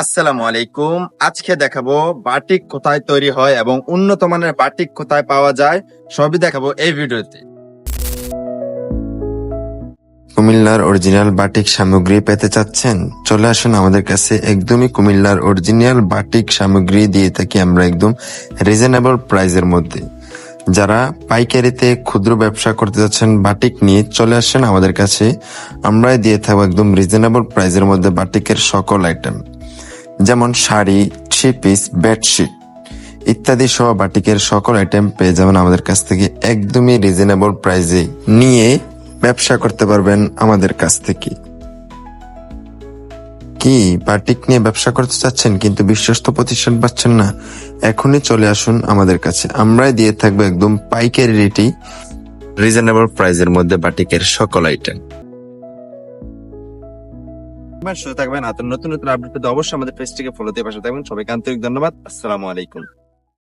আসসালামু আলাইকুম। আজকে দেখাবো বাটিক কোথায় তৈরি হয় এবং উন্নত মানের বাটিক কোথায় পাওয়া যায়, সবই দেখাবো এই ভিডিওতে। কুমিল্লার অরিজিনাল বাটিক সামগ্রী পেতে চাচ্ছেন? চলে আসুন আমাদের কাছে একদমই কুমিল্লার অরিজিনাল বাটিক সামগ্রী দিয়ে থাকি আমরা একদম রিজনেবল প্রাইজের মধ্যে। যারা পাইকারিতে ক্ষুদ্র ব্যবসা করতে যাচ্ছেন, বাটিক নিয়ে চলে আসেন আমাদের কাছে, আমরাই দিয়ে থাকব একদম রিজনেবল প্রাইজের মধ্যে বাটিকের সকল আইটেম যেমন শাড়ি থ্রি পিস বেডশিট ইত্যাদি সহ বাটিকের সকল আইটেম পেয়ে যাবেন আমাদের কাছ থেকে একদমই রিজনেবল প্রাইজে নিয়ে ব্যবসা করতে পারবেন আমাদের কাছ থেকে। কি, বাটিক নিয়ে ব্যবসা করতে চাচ্ছেন কিন্তু বিশ্বস্ত প্রতিষ্ঠান পাচ্ছেন না? এখনই চলে আসুন আমাদের কাছে। আমরাই দিয়ে থাকব একদম পাইকারি রেটি রিজনেবল প্রাইজের মধ্যে বাটিকের সকল আইটেম সুস্থ থাকবেন আর নতুন নতুন আপডেট পেতে অবশ্যই আমাদের পেজটিকে ফলো দিয়ে পাশে থাকবেন। সবাইকে আন্তরিক ধন্যবাদ। আসসালামু আলাইকুম।